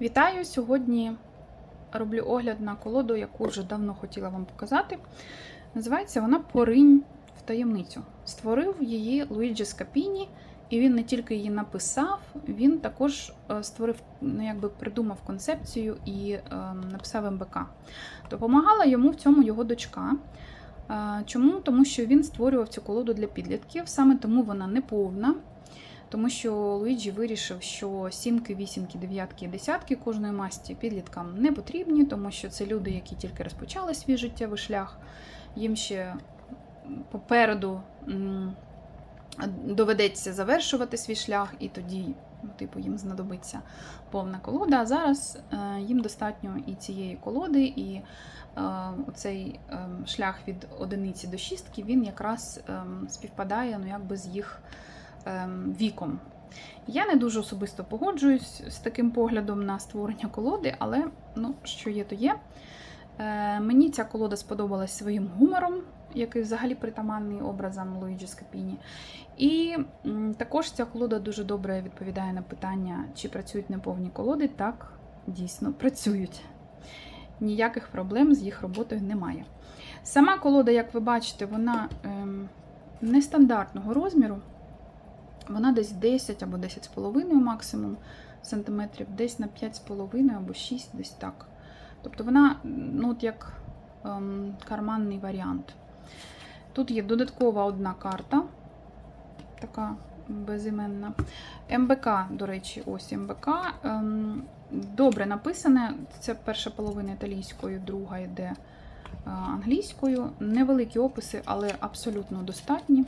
Вітаю! Сьогодні роблю огляд на колоду, яку вже давно хотіла вам показати. Називається вона Поринь в таємницю. Створив її Луїджі Скапіні, і він не тільки її написав, він також е, створив, ну якби придумав концепцію і е, написав МБК. Допомагала йому в цьому його дочка. Е, Чому? Тому що він створював цю колоду для підлітків, саме тому вона не повна. Тому що Луїджі вирішив, що сімки, вісімки, дев'ятки і десятки кожної масті підліткам не потрібні, тому що це люди, які тільки розпочали свій життєвий шлях. Їм ще попереду доведеться завершувати свій шлях, і тоді, ну, типу, їм знадобиться повна колода. А зараз е, їм достатньо і цієї колоди, і е, оцей е, шлях від одиниці до шістки він якраз е, співпадає ну, якби з їх ем, віком. Я не дуже особисто погоджуюсь з таким поглядом на створення колоди, але ну, що є, то є. Е, мені ця колода сподобалась своїм гумором, який взагалі притаманний образам Луїджі Скапіні. І також ця колода дуже добре відповідає на питання, чи працюють неповні колоди. Так, дійсно працюють. Ніяких проблем з їх роботою немає. Сама колода, як ви бачите, вона ем, нестандартного розміру. Вона десь 10 або 10,5 максимум сантиметрів, десь на 5,5 або 6, десь так. Тобто вона, ну, от як ем, карманний варіант. Тут є додаткова одна карта, така безіменна. МБК, до речі, ось МБК. Ем, добре написане. Це перша половина італійською, друга йде е, англійською. Невеликі описи, але абсолютно достатні.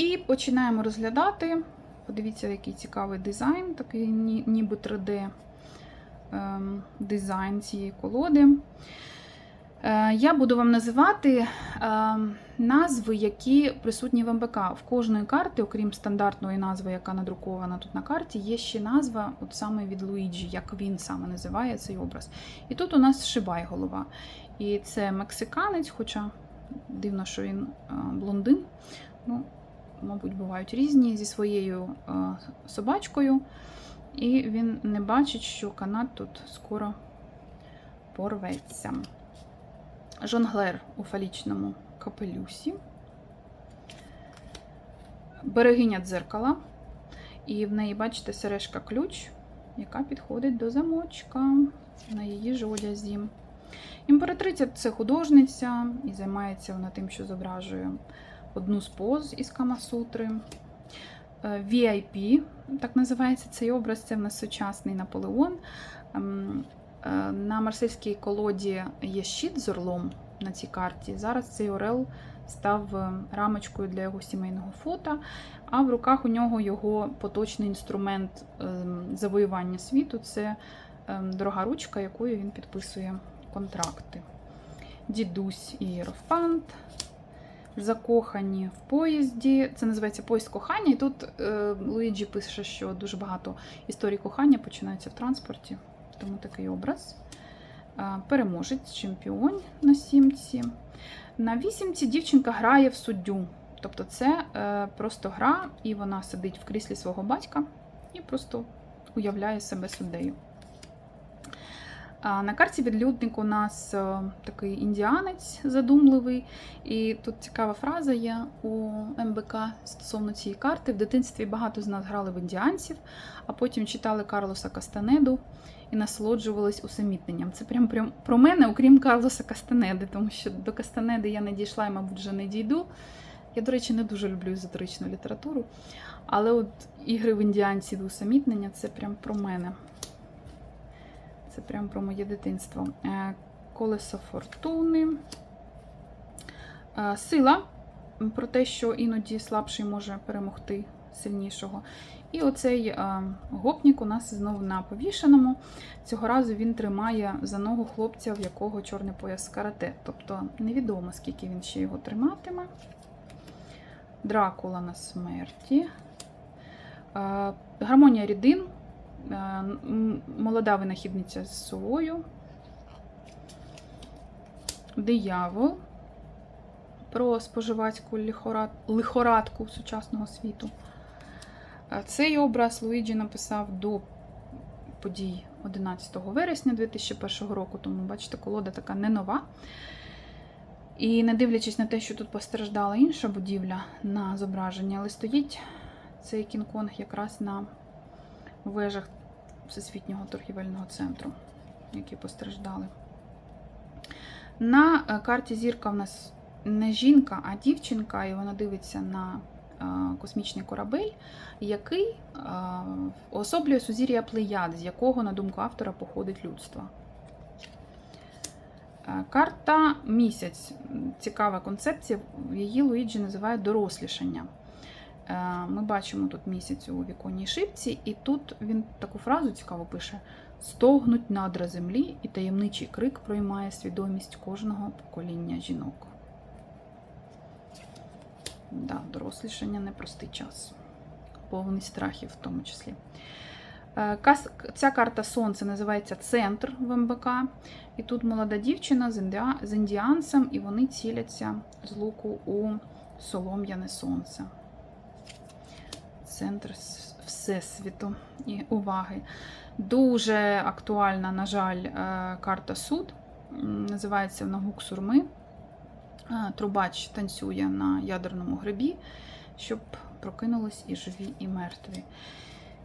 І починаємо розглядати. Подивіться, який цікавий дизайн, такий ніби 3D ем, дизайн цієї колоди. Е, Я буду вам називати ем, назви, які присутні в МБК. В кожної карти, окрім стандартної назви, яка надрукована тут на карті, є ще назва, от саме від Луїджі, як він саме називає цей образ. І тут у нас Шибай голова. І це мексиканець, хоча дивно, що він е, блондин. Ну, мабуть, бувають різні зі своєю е, собачкою. І він не бачить, що канат тут скоро порветься. Жонглер у фалічному капелюсі. Берегиня дзеркала. І в неї, бачите, сережка ключ, яка підходить до замочка на її ж одязі. Імператриця це художниця, і займається вона тим, що зображує одну з поз із Камасутри. Е, VIP, так називається цей образ, це в нас сучасний Наполеон. Ем, е, На марсельській колоді є щит з орлом на цій карті. Зараз цей орел став е, рамочкою для його сімейного фото, а в руках у нього його поточний інструмент ем, завоювання світу це ем, дорога ручка, якою він підписує контракти. Дідусь і Єрофант. Закохані в поїзді. Це називається поїзд кохання. І тут е, Луїджі пише, що дуже багато історій кохання починаються в транспорті, тому такий образ. Е, переможець, чемпіон на сімці. На вісімці дівчинка грає в суддю. Тобто це е, просто гра, і вона сидить в кріслі свого батька і просто уявляє себе суддею. На карті відлюдник у нас е, такий індіанець задумливий, і тут цікава фраза є у МБК стосовно цієї карти. В дитинстві багато з нас грали в індіанців, а потім читали Карлоса Кастанеду і насолоджувались усамітненням. Це прям, прям про мене, окрім Карлоса Кастанеди, тому що до Кастанеди я не дійшла і, мабуть, вже не дійду. Я, до речі, не дуже люблю езотеричну літературу, але от ігри в індіанців і усамітнення це прям про мене. Це прям про моє дитинство. Е, Колесо фортуни. Е, Сила про те, що іноді слабший може перемогти сильнішого. І оцей е, гопнік у нас знову на повішеному. Цього разу він тримає за ногу хлопця, в якого чорний пояс карате. Тобто невідомо, скільки він ще його триматиме. Дракула на смерті. Гармонія рідин. Е, Молода винахідниця з совою. Диявол. Про споживацьку лихорад... лихорадку сучасного світу. Е, Цей образ Луїджі написав до подій 11 вересня 2001 року, тому бачите, колода така не нова. І не дивлячись на те, що тут постраждала інша будівля на зображенні, але стоїть цей Кінг-Конг якраз на вежах Всесвітнього торгівельного центру, які постраждали. На е, карті зірка в нас не жінка, а дівчинка, і вона дивиться на е, космічний корабель, який е, особлює сузір'я Плеяд, з якого, на думку автора, походить людство. Карта місяць. Цікава концепція. Її Луїджі називає дорослішання. Е, Ми бачимо тут місяць у віконній шипці, і тут він таку фразу цікаво пише: стогнуть надра землі, і таємничий крик проймає свідомість кожного покоління жінок. Да, дорослішання непростий час, повний страхів в тому числі. Е, Ця карта Сонце називається Центр в МБК. І тут молода дівчина з індіанцем, і вони ціляться з луку у солом'яне сонце. Центр Всесвіту і уваги. Дуже актуальна, на жаль, е, карта суд. Називається Нагук сурми. Е, Трубач танцює на ядерному грибі, щоб прокинулись і живі, і мертві.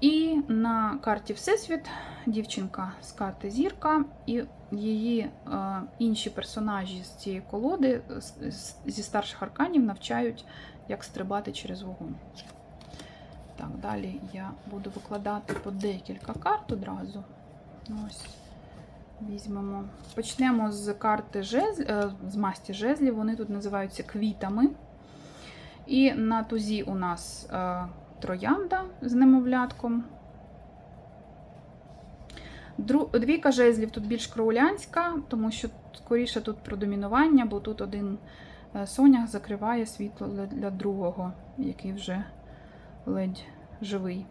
І на карті Всесвіт дівчинка з карти Зірка, і її е, інші персонажі з цієї колоди з- зі старших арканів навчають, як стрибати через вогонь. Так, далі я буду викладати по декілька карт одразу. Ось. Візьмемо. Почнемо з карти жезл, е, з масті жезлів. Вони тут називаються квітами. І на тузі у нас е, троянда з немовлятком. Двійка жезлів тут більш кроулянська, тому що скоріше тут про домінування, бо тут один е, сонях закриває світло для другого, який вже ледь живий.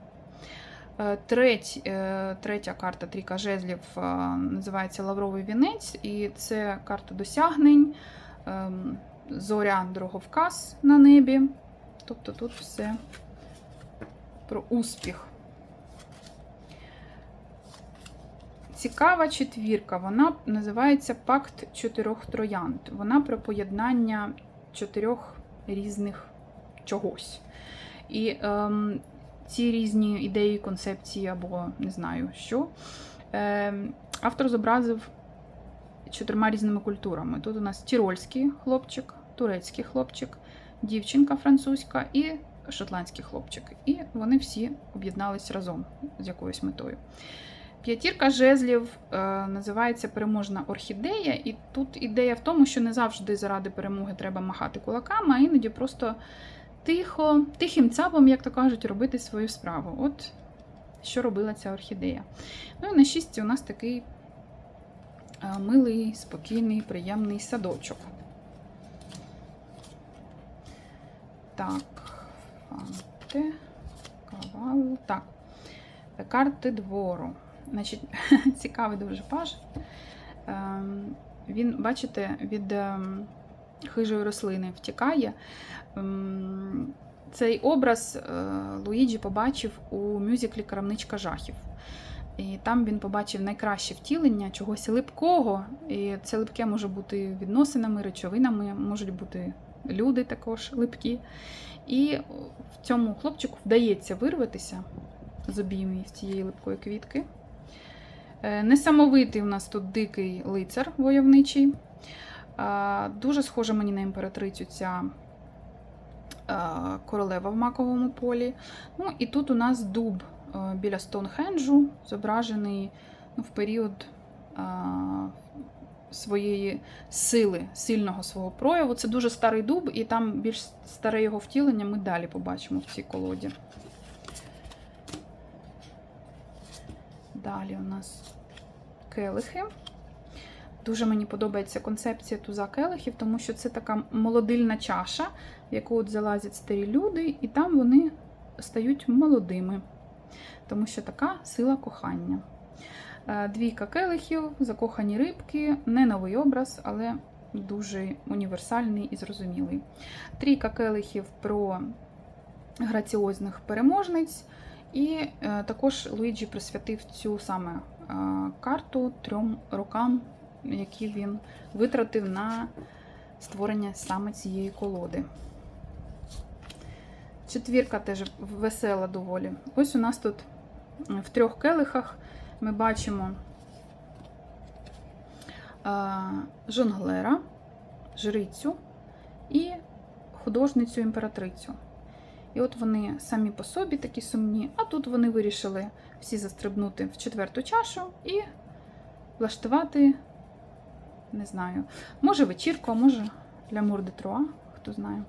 Е, Треть, е, третя карта трійка жезлів е, називається Лавровий вінець, і це карта досягнень, ем, зоря дороговказ на небі. Тобто тут все про успіх. Цікава четвірка. Вона називається Пакт чотирьох троянд. Вона про поєднання чотирьох різних чогось. І ем, ці різні ідеї, концепції або не знаю що. Ем, автор зобразив чотирма різними культурами. Тут у нас тірольський хлопчик, турецький хлопчик, дівчинка французька і шотландський хлопчик. І вони всі об'єднались разом з якоюсь метою. П'ятірка жезлів е, називається переможна орхідея, і тут ідея в тому, що не завжди заради перемоги треба махати кулаками, а іноді просто тихо, тихим цапом, як то кажуть, робити свою справу. От що робила ця орхідея. Ну і на шісті у нас такий е, милий, спокійний, приємний садочок. Так, фанте, кавал. Так, карти двору. Значить, цікавий дуже паж. Ем, Він, бачите, від ем, хижої рослини втікає. Ем, Цей образ е, Луїджі побачив у мюзиклі Крамничка жахів. І там він побачив найкраще втілення чогось липкого. І це липке може бути відносинами, речовинами, можуть бути люди також липкі. І в цьому хлопчику вдається вирватися з обіймів цієї липкої квітки. Е, Несамовитий у нас тут дикий лицар войовничий. Дуже схожа мені на імператрицю ця королева в маковому полі. Ну і тут у нас дуб е, біля Стоунхенджу, зображений ну, в період своєї сили, сильного свого прояву. Це дуже старий дуб, і там більш старе його втілення ми далі побачимо в цій колоді. Далі у нас келихи. Дуже мені подобається концепція туза келихів, тому що це така молодильна чаша, в яку от залазять старі люди, і там вони стають молодими, тому що така сила кохання. Е, Двійка келихів, закохані рибки, не новий образ, але дуже універсальний і зрозумілий. Трійка келихів про граціозних переможниць. І е, також Луїджі присвятив цю саме е, карту трьом рокам, які він витратив на створення саме цієї колоди. Четвірка теж весела доволі. Ось у нас тут в трьох келихах ми бачимо е, жонглера, жрицю і художницю імператрицю. І от вони самі по собі такі сумні, а тут вони вирішили всі застрибнути в четверту чашу і влаштувати, не знаю, може вечірку, а може лямур де труа, хто знає.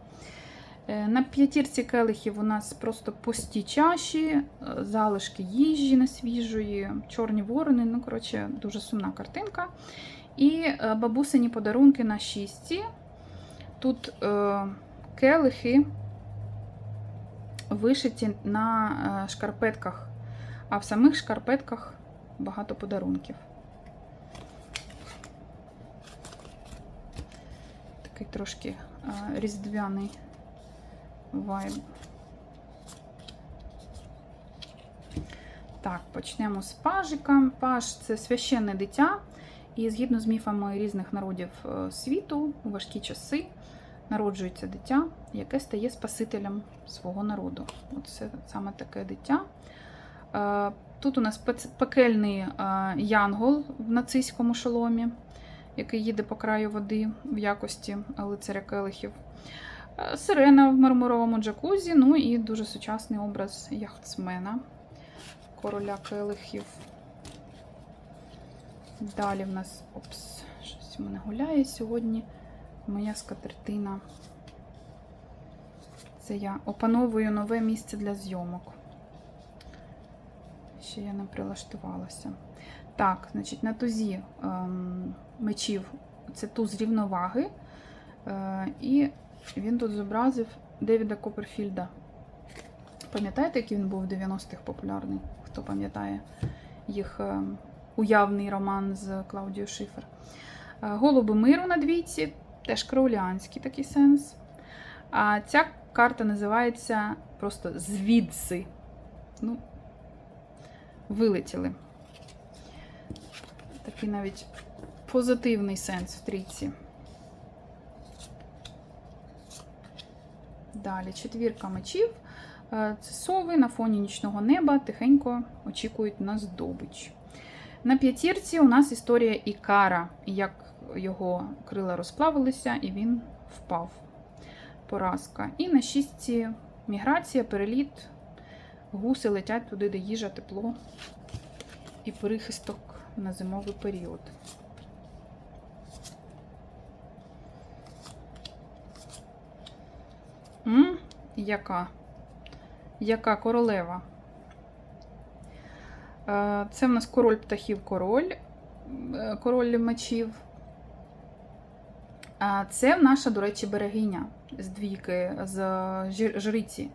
Е, На п'ятірці келихів у нас просто пусті чаші, е, залишки їжі несвіжої, чорні ворони. Ну, коротше, дуже сумна картинка. І е, бабусині подарунки на шістці. Тут е, келихи вишиті на шкарпетках, а в самих шкарпетках багато подарунків. Такий трошки різдвяний вайб. Так, почнемо з пажика. Паж це священне дитя, і згідно з міфами різних народів е, світу, у важкі часи народжується дитя, яке стає спасителем свого народу. Оце саме таке дитя. Е, Тут у нас пекельний е, янгол в нацистському шоломі, який їде по краю води в якості лицаря келихів. Е, Сирена в мармуровому джакузі, ну і дуже сучасний образ яхтсмена, короля келихів. Далі в нас опс, щось у мене гуляє сьогодні. Моя скатертина. Це я опановую нове місце для зйомок. Ще я не прилаштувалася. Так, значить, на тузі ем, мечів це туз рівноваги. Е, і він тут зобразив Девіда Копперфільда. Пам'ятаєте, який він був в 90-х популярний? Хто пам'ятає їх е, уявний роман з Клаудією Шифер? Е, Голуби миру на двійці, теж крауліанський такий сенс. А ця карта називається просто звідси. Ну, вилетіли. Такий навіть позитивний сенс в трійці. Далі четвірка мечів. Е, Це сови на фоні нічного неба тихенько очікують на здобич. На п'ятірці у нас історія Ікара, як його крила розплавилися і він впав. Поразка. І на шістці міграція, переліт. Гуси летять туди, де їжа, тепло і перехисток на зимовий період. М? Яка? Яка королева? Е, Це в нас король птахів, король, е, король мечів. Це наша, до речі, берегиня з двійки, з жриці.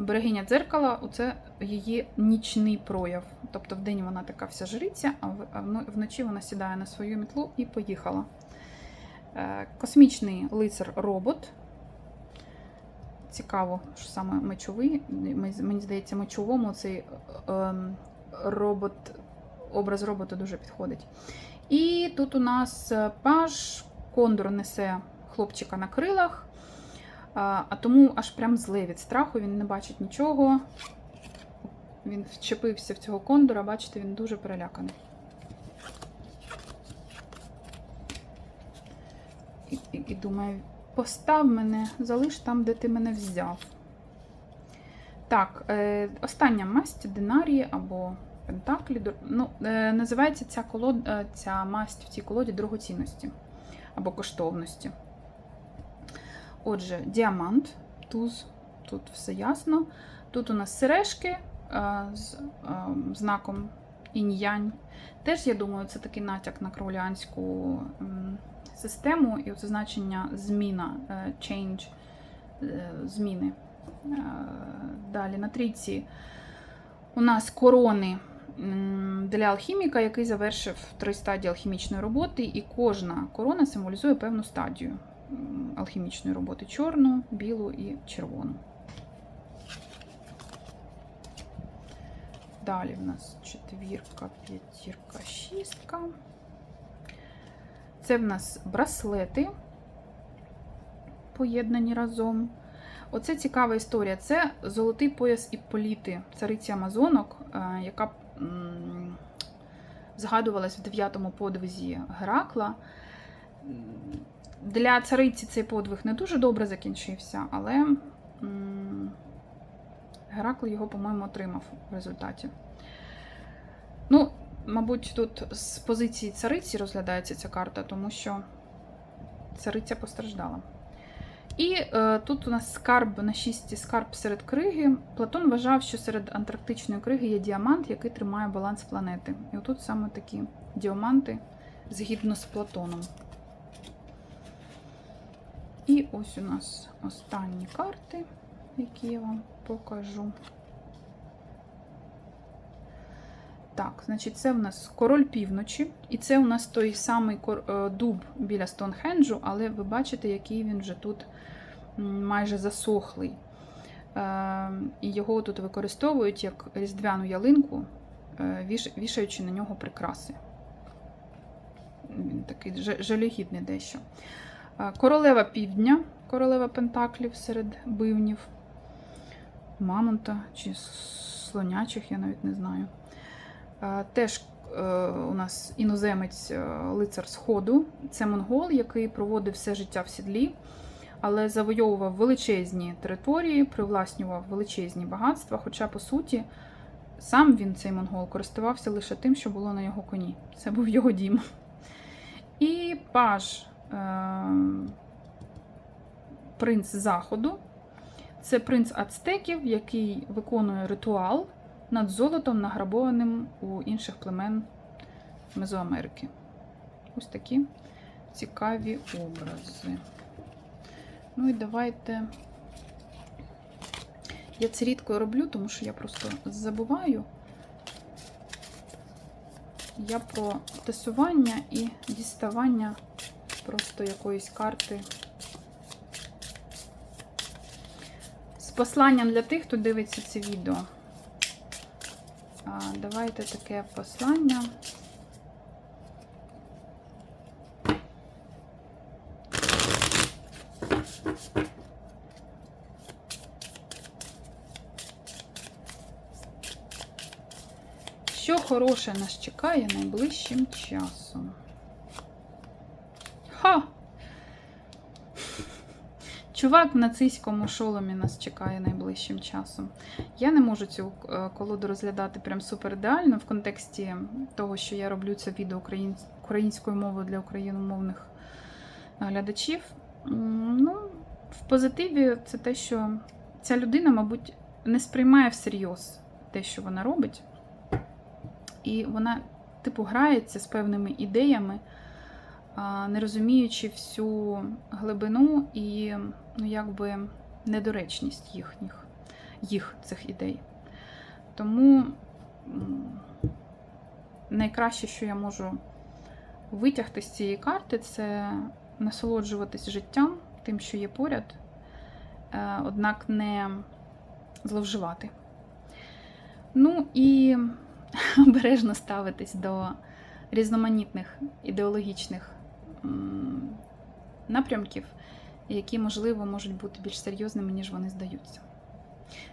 Берегиня дзеркала це її нічний прояв. Тобто вдень вона така вся жриця, а вночі вона сідає на свою мітлу і поїхала. Е, Космічний лицар робот. Цікаво, що саме мечовий. Мені здається, мечовому цей ем, робот, образ робота дуже підходить. І тут у нас е, паж, кондор несе хлопчика на крилах, а тому аж прям зле від страху, він не бачить нічого. Він вчепився в цього кондора, бачите, він дуже переляканий. І, і, і думає, постав мене, залиш там, де ти мене взяв. Так, е, остання масть динарії або пентаклі. Ну, е, називається ця, колод, е, ця масть в цій колоді дорогоцінності або коштовності. Отже, діамант, туз, тут все ясно. Тут у нас сережки е, з е, знаком інь-янь. Теж, я думаю, це такий натяк на краулянську м, систему, і це значення зміна, е, change, зміни. Далі на трійці у нас корони для алхіміка, який завершив три стадії алхімічної роботи, і кожна корона символізує певну стадію алхімічної роботи: чорну, білу і червону. Далі в нас четвірка, п'ятірка, шістка. Це в нас браслети, поєднані разом. Оце цікава історія. Це золотий пояс Іпполіти, цариці Амазонок, е, яка згадувалась в дев'ятому подвизі Геракла. Для цариці цей подвиг не дуже добре закінчився, але Геракл його, по-моєму, отримав в результаті. Ну, мабуть, тут з позиції цариці розглядається ця карта, тому що цариця постраждала. І е, тут у нас скарб на шісті скарб серед криги. Платон вважав, що серед антарктичної криги є діамант, який тримає баланс планети. І отут саме такі діаманти згідно з Платоном. І ось у нас останні карти, які я вам покажу. Так, значить, це в нас король півночі, і це у нас той самий е, дуб біля Стоунхенджу, але ви бачите, який він вже тут майже засохлий. Е, І його тут використовують як різдвяну ялинку, е, вішаючи на нього прикраси. Він такий жалюгідний дещо. Е, Королева півдня, королева Пентаклів серед бивнів, мамонта чи слонячих, я навіть не знаю. Е, Теж е, у нас іноземець лицар Сходу. Це монгол, який проводив все життя в сідлі, але завойовував величезні території, привласнював величезні багатства. Хоча, по суті, сам він, цей монгол, користувався лише тим, що було на його коні. Це був його дім. І паж принц Заходу. Це принц ацтеків, який виконує ритуал над золотом, награбованим у інших племен Мезоамерики. Ось такі цікаві образи. Ну і давайте. Я це рідко роблю, тому що я просто забуваю. Я про тасування і діставання просто якоїсь карти. З посланням для тих, хто дивиться це відео. Давайте таке послання. Що хороше нас чекає найближчим часом? Ха! Чувак в нацистському шоломі нас чекає найближчим часом. Я не можу цю е, колоду розглядати прям супер ідеально в контексті того, що я роблю це відео українською мовою для україномовних е, глядачів. Ну, в позитиві це те, що ця людина, мабуть, не сприймає всерйоз те, що вона робить. І вона, типу, грається з певними ідеями, не розуміючи всю глибину і ну, якби недоречність їхніх, їх цих ідей. Тому найкраще, що я можу витягти з цієї карти, це насолоджуватись життям, тим, що є поряд, е, однак не зловживати. Ну і обережно ставитись до різноманітних ідеологічних напрямків, які, можливо, можуть бути більш серйозними, ніж вони здаються.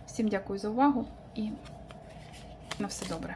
Всім дякую за увагу і на все добре.